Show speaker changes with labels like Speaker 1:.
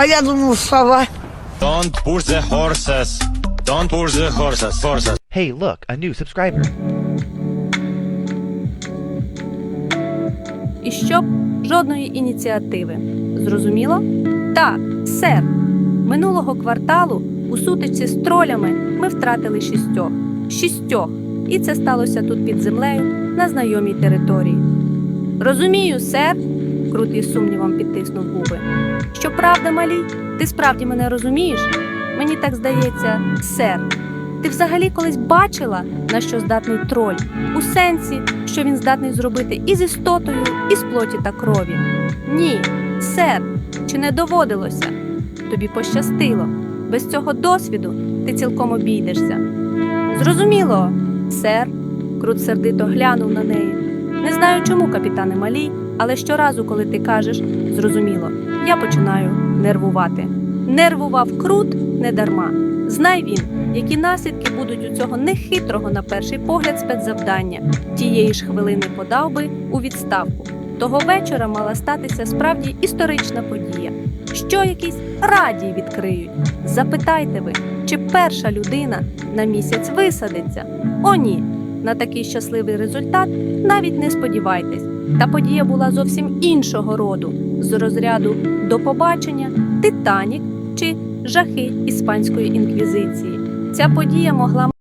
Speaker 1: А я думав, сова.
Speaker 2: Don't push the horses. Don't push the horses. Horses.
Speaker 3: Hey, look, a new subscriber.
Speaker 4: І щоб жодної ініціативи. Зрозуміло? Так, сер. Минулого кварталу у сутичці з тролями ми втратили шістьох. Шістьох. І це сталося тут під землею на знайомій території. Розумію, сер. Із сумнівом підтиснув губи. Що правда, малій? Ти справді мене розумієш? Мені так здається, сер. Ти взагалі колись бачила, на що здатний троль? У сенсі, що він здатний зробити і з істотою, і з плоті та крові. Ні, сер, чи не доводилося? Тобі пощастило. Без цього досвіду ти цілком обійдешся. Зрозуміло, сер. Крут сердито глянув на неї. Не знаю чому, капітане малій, але щоразу, коли ти кажеш зрозуміло, я починаю нервувати. Нервував крут не дарма. Знай він, які наслідки будуть у цього нехитрого на перший погляд спецзавдання. Тієї ж хвилини подав би у відставку. Того вечора мала статися справді історична подія. Що якісь радії відкриють? Запитайте ви, чи перша людина на місяць висадиться? О, ні. На такий щасливий результат навіть не сподівайтесь. Та подія була зовсім іншого роду з розряду до побачення, Титанік чи жахи іспанської інквізиції. Ця подія могла